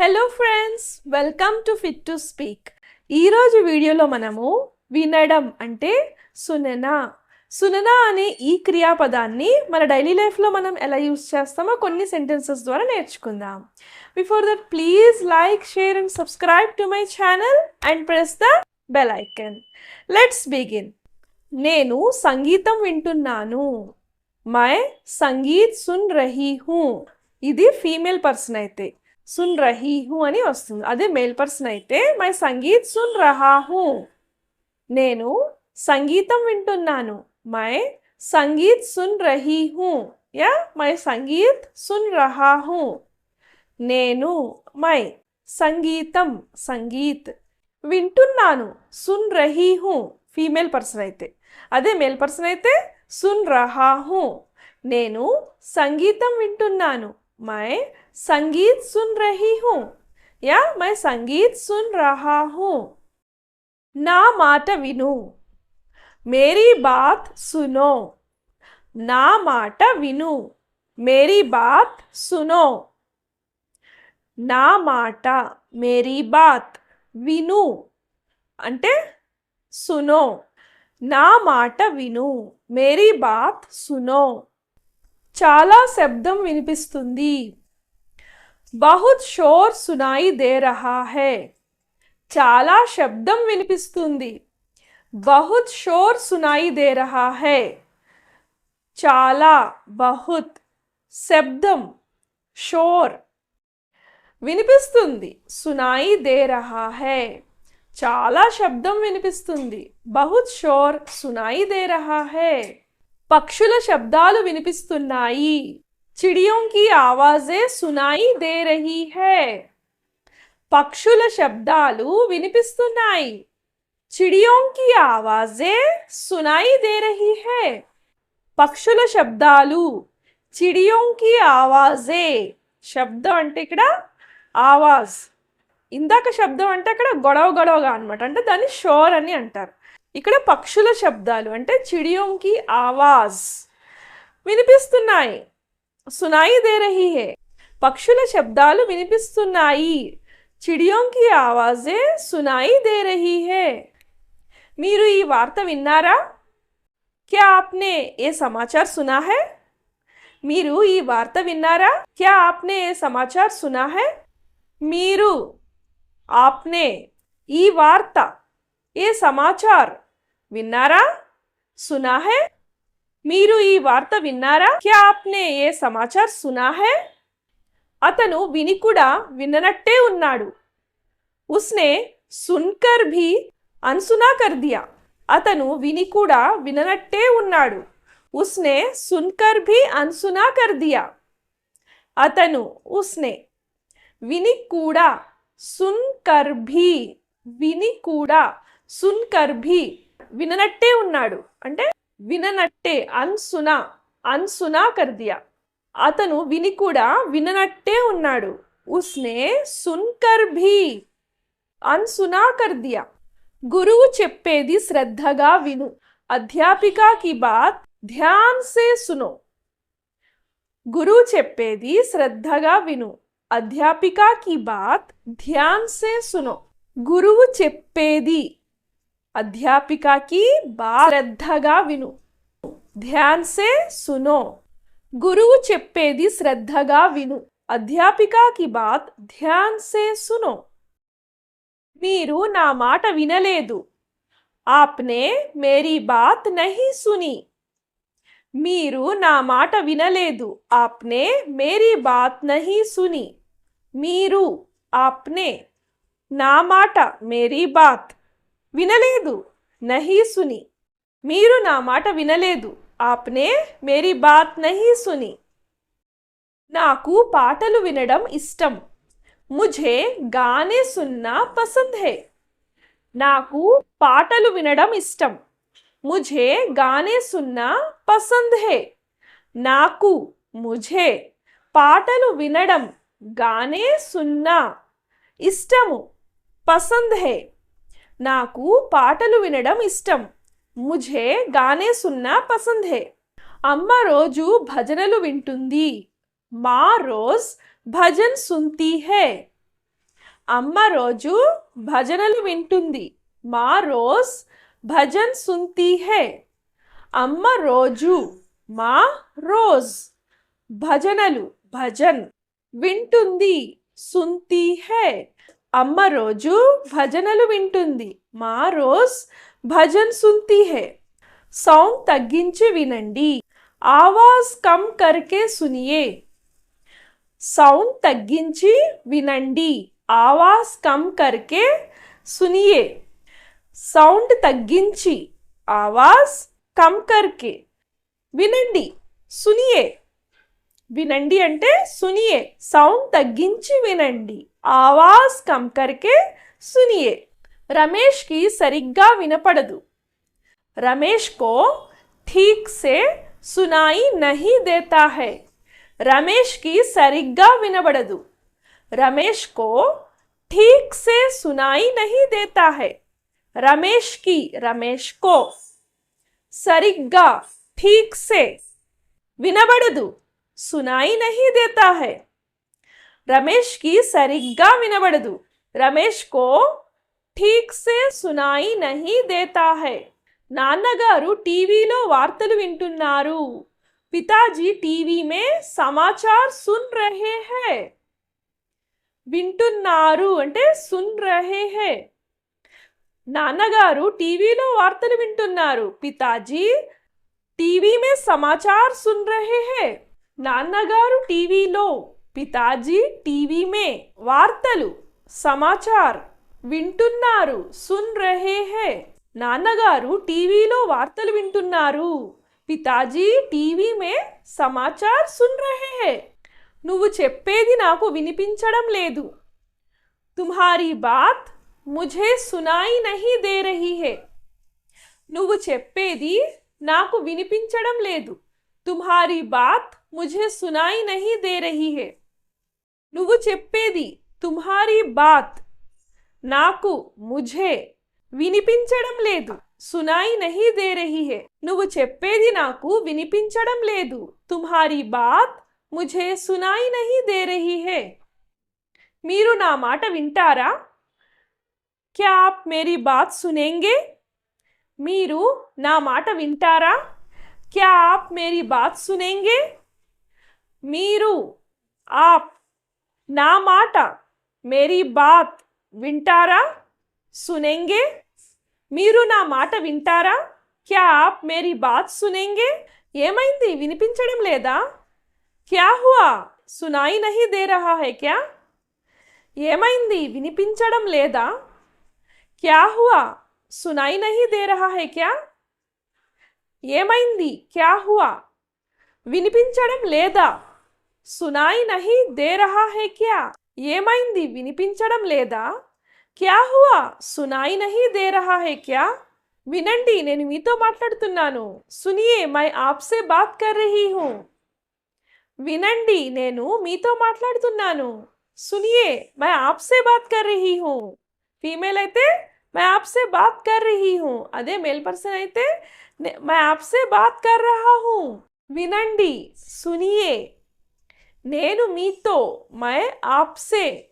Hello friends welcome to fit to speak ఈరోజు వీడియోలో మనము వినడం అంటే సుననా. సుననా అనే ఈ క్రియాపదాన్ని మన డైలీ లైఫ్లో మనం ఎలా యూస్ చేస్తామో కొన్ని సెంటెన్సెస్ ద్వారా నేర్చుకుందాం. Before that please like share and subscribe to my channel and press the bell icon let's begin నేను సంగీతం వింటున్నాను. మై సంగీత్ సున్ రహీ హూ. ఇది ఫీమేల్ పర్సన్ అయితే. సున్ రహీ హూ అని వస్తుంది. అదే మేల్ పర్సన్ అయితే మై సంగీత్ సున్ రహా హూ నేను సంగీతం వింటున్నాను. మై సంగీత్ సున్ రహీ హూ యా మై సంగీత్ సున్ రహా హూ నేను మై సంగీతం సంగీత్ వింటున్నాను. సున్ రహీ హూ ఫీమేల్ పర్సన్ అయితే. అదే మేల్ పర్సన్ అయితే సున్ రహా హూ నేను సంగీతం వింటున్నాను. మై సంగీత్ సున్ రహీ హూ. యా మై సంగీత్ సున్ రహా హూ. నా మాట విను. మేరీ బాత్ సునో. నా మాట విను. మేరీ బాత్ సునో. నా మాట మేరీ బాత్ విను. అంటే సునో. నా మాట విను. మేరీ బాత్ సునో. చాలా శబ్దం వినిపిస్తుంది. బహుత్ షోర్ సునాయి దే రహా హే. చాలా శబ్దం వినిపిస్తుంది. బహుత్ షోర్ సునాయి దే రహా హే. చాలా బహుత్ శబ్దం షోర్ వినిపిస్తుంది. సునాయి దే రహా హే. చాలా శబ్దం వినిపిస్తుంది. బహుత్ షోర్ సునాయి దే రహా హే. పక్షుల శబ్దాలు వినిపిస్తున్నాయి. చిడియోం కి ఆవాజే సునాయి దే రహీ హే పక్షుల శబ్దాలు వినిపిస్తున్నాయి చిడియోం కి ఆవాజే సునాయి దే రహీ హే పక్షుల శబ్దాలు చిడియోం కి ఆవాజే శబ్దం అంటే ఇక్కడ ఆవాజ్ ఇందాక శబ్దం అంటే అక్కడ గొడవ గొడవగా అనమాట అంటే దాన్ని షోర్ అని అంటారు. ఇక్కడ పక్షుల శబ్దాలు అంటే చిడియోంకి ఆవాజ్. వినిపిస్తున్నాయి. సునాయి దే రహీ హే పక్షుల శబ్దాలు వినిపిస్తున్నాయి చిడియోంకి ఆవాజే సునాయి దే రహీ హే మీరు ఈ వార్త విన్నారా క్యా ఆప్నే ఏ సమాచార్ సునా హే మీరు ఈ వార్త విన్నారా క్యా ఆప్నే ఏ సమాచార్ సునా హే మీరు ఆప్నే ఈ వార్త ఏ సమాచార్ విన్నారా సునా హే మీరు ఈ వార్త విన్నారా? క్యా ఆప్నే ఏ సమాచార్ సునా హే? అతను విని కూడా విననట్టే ఉన్నాడు. ఉస్నే సున్కర్ భీ అన్సునా కర్దియా అతను విని కూడా విననట్టే ఉన్నాడు. ఉస్నే సున్కర్ భీ అన్సునా కర్దియా అతను ఉస్నే విని కూడా సున్కర్ భీ విని కూడా సున్కర్ భీ విననట్టే ఉన్నాడు. అంటే విననట్టే అన్సునా అన్సునా కర్దియా. అతను విని కూడా విననట్టే ఉన్నాడు. ఉస్నే సున్కర్ భీ అన్సునా కర్దియా. గురువు చెప్పేది శ్రద్ధగా విను. అధ్యాపిక కి బాత్ ధ్యాన్ సే సునో. గురువు చెప్పేది శ్రద్ధగా విను. అధ్యాపిక కి బాత్ ధ్యాన్ సే సునో. గురువు చెప్పేది అధ్యాపికకి బా శ్రద్ధగా విను. ధ్యాన్ సే సునో. గురువు చెప్పేది శ్రద్ధగా విను. అధ్యాపికకి బాత్ ధ్యాన్ సే సునో. మీరు నా మాట వినలేదు. ఆప్నే మేరీ బాత్ నహి సుని. మీరు నా మాట వినలేదు. ఆప్నే మేరీ బాత్ నహి సుని. మీరు ఆప్నే నా మాట మేరీ బాత్. వినలేదు. నహీ సుని. మీరు నా మాట వినలేదు. ఆప్నే మేరీ బాత్ నహీ సుని. నాకు పాటలు వినడం ఇష్టం. ముఝే గానే సున్నా పసంద్ హే. నాకు పాటలు వినడం ఇష్టం. ముఝే గానే సున్నా పసంద్ హే. నాకు ముఝే పాటలు వినడం గానే సున్నా ఇష్టము పసంద్ హే. నాకు పాటలు వినడం ఇష్టం. ముఝే గానే సున్నా పసంద్ హే అమ్మ రోజు భజనలు వింటుంది. మా రోజ్ భజన్ సుంతీ హే అమ్మ రోజు భజనలు వింటుంది. మా రోజ్ భజన్ సుంతీ హే అమ్మ రోజు మా రోజ్ భజనలు భజన్ వింటుంది సుంతీ హే అమ్మ రోజు భజనలు వింటుంది. మా రోజ్ భజన్ సున్తీ హే. సౌండ్ తగ్గించి వినండి. ఆవాజ్ కమ్ కర్కే సునియే. సౌండ్ తగ్గించి వినండి. ఆవాజ్ కమ్ కర్కే సునియే. సౌండ్ తగ్గించి ఆవాజ్ కమ్ కర్కే. వినండి. సునియే. వినండి అంటే సునియే. సౌండ్ తగ్గించి వినండి. आवाज़ कम करके सुनिए। रमेश की सरिग्गा विनपड़ रमेश को ठीक से सुनाई नहीं देता है। रमेश की सरिग्गा विनबड़ रमेश को ठीक से सुनाई नहीं देता है। रमेश की, रमेश को सरिग्गा ठीक से विनबड़ सुनाई नहीं देता है। రమేష్కి సరిగ్గా వినబడదు. రమేష్ ఠీక్సే సునాయి నహీ దేతా హై. నాన్నగారు టీవీలో వార్తలు వింటున్నారు. పితాజీ టీవీ మే సమాచార్ సున్ రహే హే. వింటున్నారు అంటే సున్ రహే హే. నాన్నగారు టీవీలో వార్తలు వింటున్నారు. పితాజీ టీవీ మే సమాచార్ సున్ రహే హే. నాన్నగారు టీవీలో పితాజీ టీవీ మే వార్తలు సమాచార్ వింటున్నారు సున్ రహే హే. నాన్నగారు టీవీలో వార్తలు వింటున్నారు. పితాజీ టీవీ మే సమాచార్ సున్ రహే హే. నువ్వు చెప్పేది నాకు వినిపించడం లేదు. Tumhari bath Mujhe సునాయి Nahi they రహీ హే. నువ్వు చెప్పేది నాకు వినిపించడం లేదు. Tumhari bath Mujhe సునాయి Nahi they రహీ హే. నువ్వు చెప్పేది తుమ్హారీ బాత్. నాకు ముఝే వినిపించడం లేదు. సునాయి నహీ దే రహీ హే. నువ్వు చెప్పేది నాకు వినిపించడం లేదు. Tumhari bath Mujhe సునాయి Nahi they రహీ హే. మీరు నా మాట వింటారా? క్యా ఆప్ మేరీ బాత్ సునేంగే? మీరు నా మాట వింటారా? క్యా ఆప్ మేరీ బాత్ సునేంగే? మీరు ఆప్ నా మాట మేరీ బాత్ వింటారా? సునెంగే? మీరు నా మాట వింటారా? క్యా ఆప్ మేరీ బాత్ సునెంగే? ఏమైంది? వినిపించడం లేదా? క్యా హువా? సునాయి నహి దే రహా హై క్యా? ఏమైంది? వినిపించడం లేదా? క్యా హువా? సునాయి నహి దే రహా హై క్యా? ఏమైంది? క్యా హువా? వినిపించడం లేదా? సునాయి నహీ దే రహా హై క్యా ఏమైంది వినిపించడం లేదా క్యా హువా సునాయి నహీ దే రహా హై క్యా వినండి నేను మీతో మాట్లాడుతున్నాను సునియే మై ఆప్సే బాత్ కర్ రహీ హూ వినండి నేను మీతో మాట్లాడుతున్నాను సునియే మై ఆప్సే బాత్ కర్ రహీ హూ ఫీమేల్ అయితే మై ఆప్సే బాత్ కర్ రహీ హూ అదే మేల్ పర్సన్ అయితే నే- మై ఆప్సే బాత్ కర్ రహా హూ వినండి సునియే नैन मीतो मैं आपसे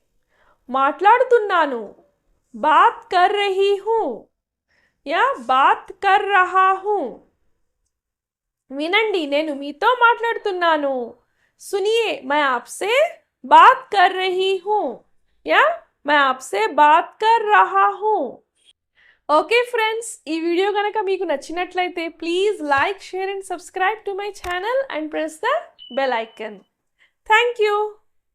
बात कर रही हूँ या बात कर रहा हूँ विनि नैन मीतो माला सुनिए मैं आपसे बात कर रही हूँ या मैं आपसे बात कर रहा हूँ okay friends video please like share and subscribe to my channel and press the bell icon thank you